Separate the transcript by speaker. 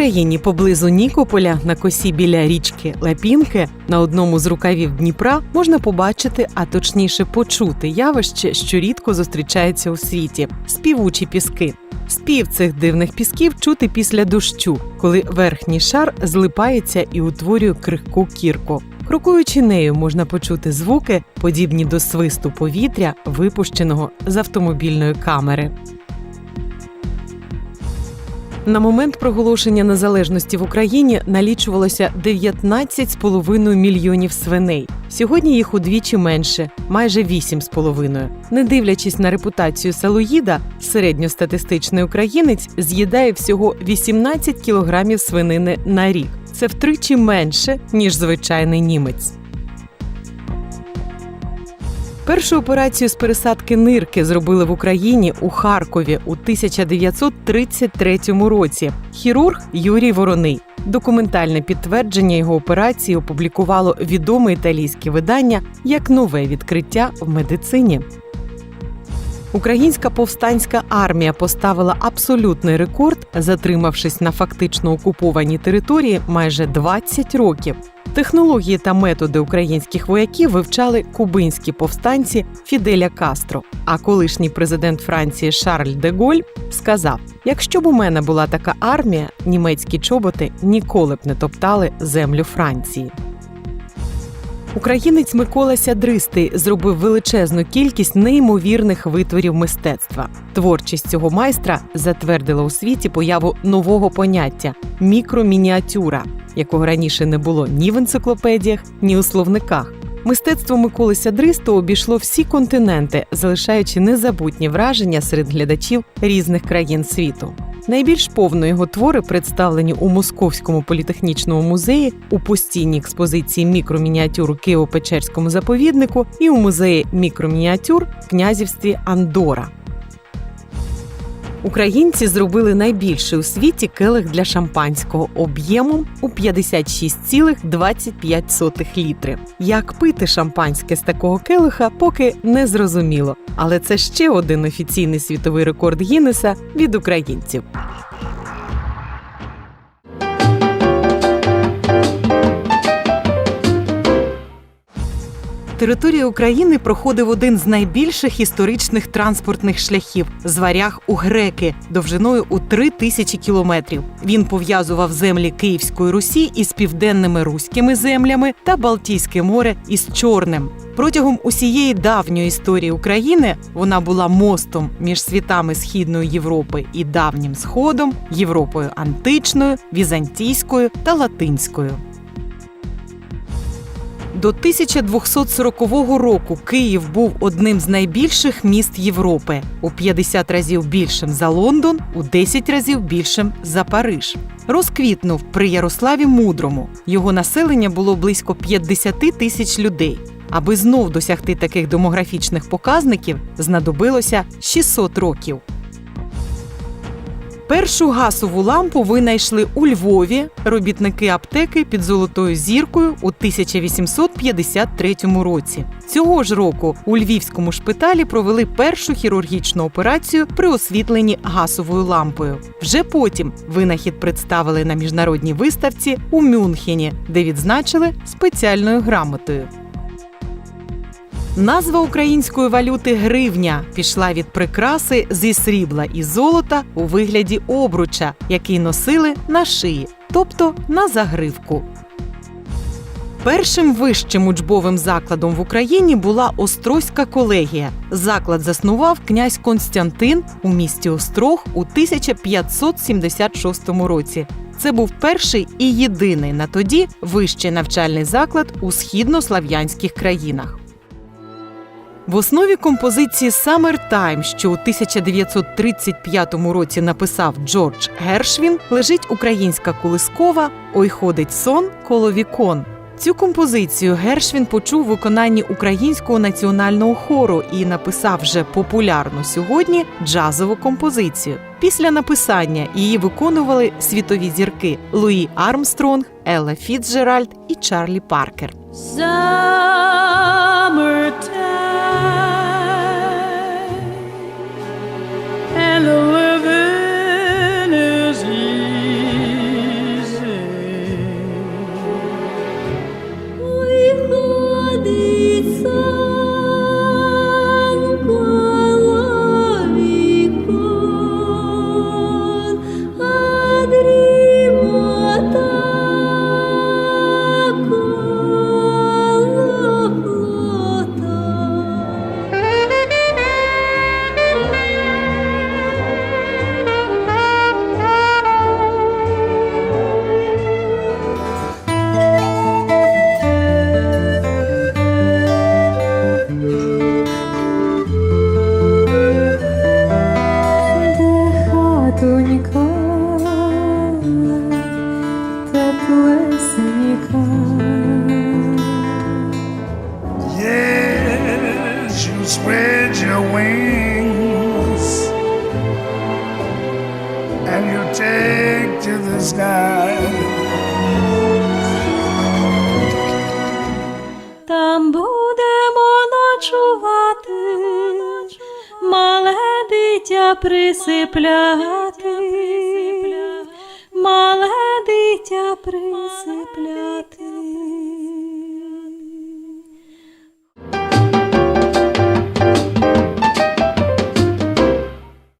Speaker 1: Україні поблизу Нікополя на косі біля річки Лапінки на одному з рукавів Дніпра можна побачити, а точніше почути явище, що рідко зустрічається у світі співучі піски. Спів цих дивних пісків чути після дощу, коли верхній шар злипається і утворює крихку кірку. Крокуючи нею, можна почути звуки, подібні до свисту повітря, випущеного з автомобільної камери. На момент проголошення незалежності в Україні налічувалося 19,5 мільйонів свиней. Сьогодні їх удвічі менше, майже 8,5. Не дивлячись на репутацію салоїда, середньостатистичний українець з'їдає всього 18 кілограмів свинини на рік. Це втричі менше ніж звичайний німець. Першу операцію з пересадки нирки зробили в Україні у Харкові у 1933 році. Хірург Юрій Вороний. Документальне підтвердження його операції опублікувало відоме італійське видання як нове відкриття в медицині. Українська повстанська армія поставила абсолютний рекорд, затримавшись на фактично окупованій території майже 20 років. Технології та методи українських вояків вивчали кубинські повстанці Фіделя Кастро. А колишній президент Франції Шарль де Голь сказав: якщо б у мене була така армія, німецькі чоботи ніколи б не топтали землю Франції. Українець Микола Сядристий зробив величезну кількість неймовірних витворів мистецтва. Творчість цього майстра затвердила у світі появу нового поняття мікромініатюра, якого раніше не було ні в енциклопедіях, ні у словниках. Мистецтво Миколи Сядристого обійшло всі континенти, залишаючи незабутні враження серед глядачів різних країн світу. Найбільш повно його твори представлені у Московському політехнічному музеї, у постійній експозиції мікромініатюр у Києво-Печерському заповіднику і у музеї мікромініатюр в князівстві Андора. Українці зробили найбільший у світі келих для шампанського об'ємом у 56,25 літри. Як пити шампанське з такого келиха, поки не зрозуміло. Але це ще один офіційний світовий рекорд Гіннеса від українців. Територія України проходив один з найбільших історичних транспортних шляхів зваряг у греки довжиною у три тисячі кілометрів. Він пов'язував землі Київської Русі із південними руськими землями та Балтійське море із Чорним. Протягом усієї давньої історії України вона була мостом між світами Східної Європи і давнім Сходом, Європою античною, візантійською та латинською. До 1240 року Київ був одним з найбільших міст Європи у 50 разів більшим за Лондон, у 10 разів більшим за Париж. Розквітнув при Ярославі Мудрому. Його населення було близько 50 тисяч людей. Аби знов досягти таких демографічних показників, знадобилося 600 років. Першу газову лампу винайшли у Львові робітники аптеки під золотою зіркою у 1853 році. Цього ж року у львівському шпиталі провели першу хірургічну операцію при освітленні газовою лампою. Вже потім винахід представили на міжнародній виставці у Мюнхені, де відзначили спеціальною грамотою. Назва української валюти гривня пішла від прикраси зі срібла і золота у вигляді обруча, який носили на шиї, тобто на загривку. Першим вищим учбовим закладом в Україні була Острозька колегія. Заклад заснував князь Константин у місті Острог у 1576 році. Це був перший і єдиний на тоді вищий навчальний заклад у східнослав'янських країнах. В основі композиції «Summertime», що у 1935 році написав Джордж Гершвін, лежить українська колискова Ой ходить сон коло вікон. Цю композицію Гершвін почув у виконанні українського національного хору і написав вже популярну сьогодні джазову композицію. Після написання її виконували світові зірки Луї Армстронг, Елла Фіцджеральд і Чарлі Паркер.
Speaker 2: Summertime alone spread your wings and you take to the sky. Там будемо ночувати, мале
Speaker 1: дитя присипляти, мале дитя присипляти.